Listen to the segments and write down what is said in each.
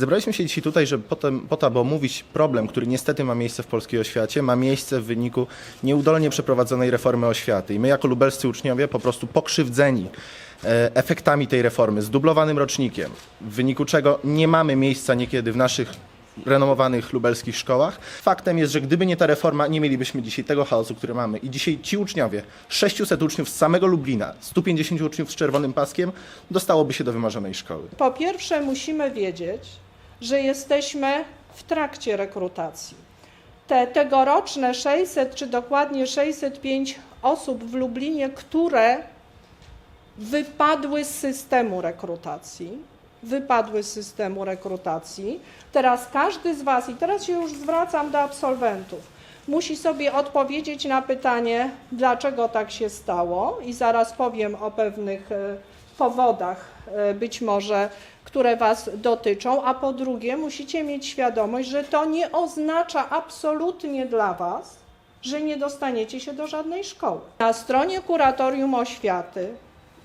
Zebraliśmy się dzisiaj tutaj, żeby potem, po to, omówić problem, który niestety ma miejsce w polskiej oświacie, ma miejsce w wyniku nieudolnie przeprowadzonej reformy oświaty. I my jako lubelscy uczniowie po prostu pokrzywdzeni e, efektami tej reformy, zdublowanym rocznikiem, w wyniku czego nie mamy miejsca niekiedy w naszych renomowanych lubelskich szkołach. Faktem jest, że gdyby nie ta reforma, nie mielibyśmy dzisiaj tego chaosu, który mamy. I dzisiaj ci uczniowie, 600 uczniów z samego Lublina, 150 uczniów z czerwonym paskiem, dostałoby się do wymarzonej szkoły. Po pierwsze, musimy wiedzieć, że jesteśmy w trakcie rekrutacji. Te tegoroczne 600, czy dokładnie 605 osób w Lublinie, które wypadły z systemu rekrutacji, wypadły z systemu rekrutacji. Teraz każdy z Was, i teraz się już zwracam do absolwentów, musi sobie odpowiedzieć na pytanie, dlaczego tak się stało, i zaraz powiem o pewnych e, powodach, e, być może, które Was dotyczą, a po drugie, musicie mieć świadomość, że to nie oznacza absolutnie dla Was, że nie dostaniecie się do żadnej szkoły. Na stronie Kuratorium Oświaty,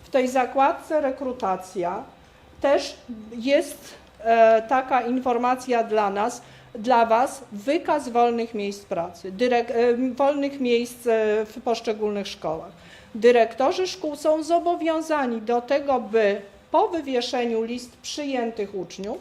w tej zakładce rekrutacja, też jest e, taka informacja dla nas, dla Was, wykaz wolnych miejsc pracy, e, wolnych miejsc e, w poszczególnych szkołach. Dyrektorzy szkół są zobowiązani do tego, by po wywieszeniu list przyjętych uczniów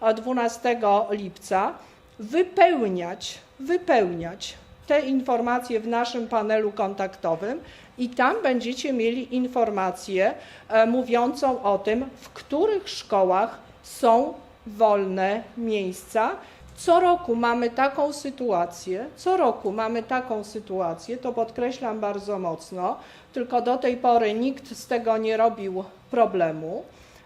a 12 lipca wypełniać, wypełniać te informacje w naszym panelu kontaktowym i tam będziecie mieli informację e, mówiącą o tym, w których szkołach są wolne miejsca. Co roku mamy taką sytuację, co roku mamy taką sytuację, to podkreślam bardzo mocno, tylko do tej pory nikt z tego nie robił problemu,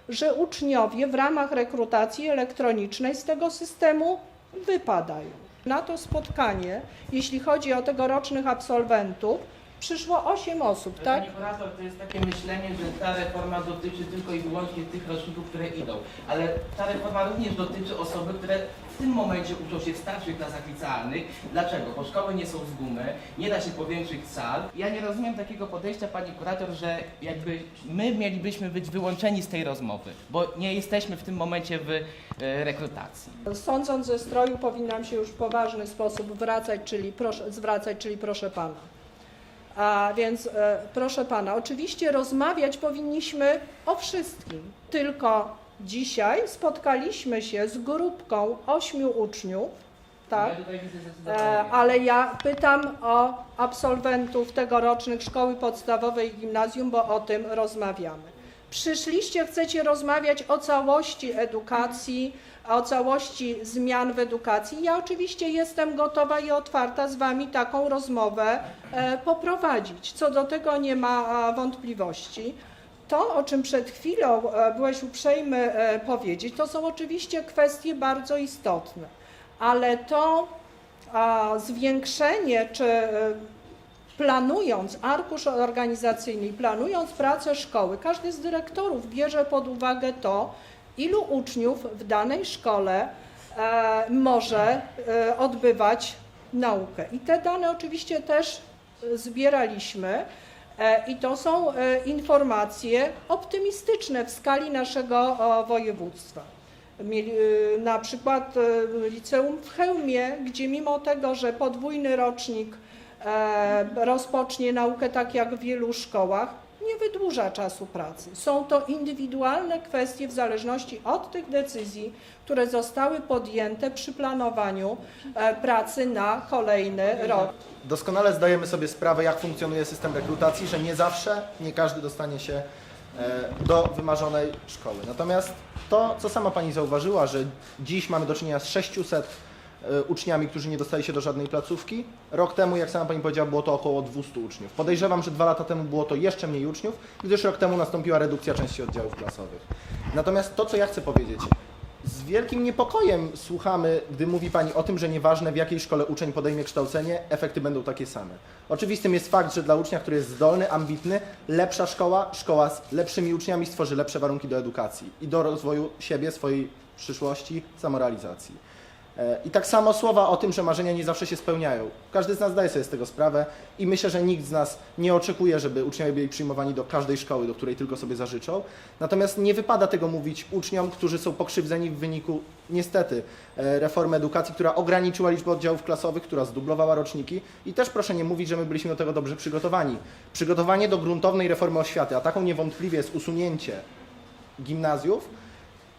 że uczniowie w ramach rekrutacji elektronicznej z tego systemu wypadają. Na to spotkanie, jeśli chodzi o tegorocznych absolwentów, przyszło 8 osób, tak? Pani kurator, to jest takie myślenie, że ta reforma dotyczy tylko i wyłącznie tych roczników, które idą. Ale ta reforma również dotyczy osoby, które w tym momencie uczą się w starszych klasach licealnych. Dlaczego? Bo szkoły nie są z gumy, nie da się powiększyć sal. Ja nie rozumiem takiego podejścia, pani kurator, że jakby my mielibyśmy być wyłączeni z tej rozmowy, bo nie jesteśmy w tym momencie w e, rekrutacji. Sądząc ze stroju, powinnam się już w poważny sposób wracać, czyli proszę, zwracać, czyli proszę pana. A więc e, proszę pana, oczywiście rozmawiać powinniśmy o wszystkim, tylko dzisiaj spotkaliśmy się z grupką ośmiu uczniów, tak? E, ale ja pytam o absolwentów tegorocznych szkoły podstawowej i gimnazjum, bo o tym rozmawiamy. Przyszliście, chcecie rozmawiać o całości edukacji, o całości zmian w edukacji. Ja oczywiście jestem gotowa i otwarta z Wami taką rozmowę e, poprowadzić. Co do tego nie ma e, wątpliwości. To, o czym przed chwilą e, byłeś uprzejmy powiedzieć, to są oczywiście kwestie bardzo istotne, ale to zwiększenie, czy planując arkusz organizacyjny, i planując pracę szkoły, każdy z dyrektorów bierze pod uwagę to, ilu uczniów w danej szkole e, może e, odbywać naukę. I te dane oczywiście też zbieraliśmy. E, I to są e, informacje optymistyczne w skali naszego województwa. E, na przykład liceum w Chełmie, gdzie mimo tego, że podwójny rocznik rozpocznie naukę tak jak w wielu szkołach, nie wydłuża czasu pracy. Są to indywidualne kwestie w zależności od tych decyzji, które zostały podjęte przy planowaniu e, pracy na kolejny rok. Doskonale zdajemy sobie sprawę, jak funkcjonuje system rekrutacji, że nie zawsze, nie każdy dostanie się e, do wymarzonej szkoły. Natomiast to, co sama Pani zauważyła, że dziś mamy do czynienia z 600 e, uczniami, którzy nie dostali się do żadnej placówki. Rok temu, jak sama Pani powiedziała, było to około 200 uczniów. Podejrzewam, że dwa lata temu było to jeszcze mniej uczniów, gdyż rok temu nastąpiła redukcja części oddziałów klasowych. Natomiast to, co ja chcę powiedzieć, z wielkim niepokojem słuchamy, gdy mówi Pani o tym, że nieważne w jakiej szkole uczeń podejmie kształcenie, efekty będą takie same. Oczywistym jest fakt, że dla ucznia, który jest zdolny, ambitny, lepsza szkoła, szkoła z lepszymi uczniami stworzy lepsze warunki do edukacji i do rozwoju siebie, swojej przyszłości, samorealizacji. E, I tak samo słowa o tym, że marzenia nie zawsze się spełniają. Każdy z nas zdaje sobie z tego sprawę i myślę, że nikt z nas nie oczekuje, żeby uczniowie byli przyjmowani do każdej szkoły, do której tylko sobie zażyczą. Natomiast nie wypada tego mówić uczniom, którzy są pokrzywdzeni w wyniku, niestety, e, reformy edukacji, która ograniczyła liczbę oddziałów klasowych, która zdublowała roczniki. I też proszę nie mówić, że my byliśmy do tego dobrze przygotowani. Przygotowanie do gruntownej reformy oświaty, a taką niewątpliwie jest usunięcie gimnazjów,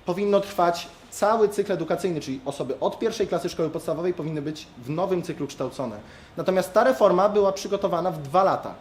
powinno trwać cały cykl edukacyjny, czyli osoby od pierwszej klasy szkoły podstawowej powinny być w nowym cyklu kształcone. Natomiast ta reforma była przygotowana w dwa lata.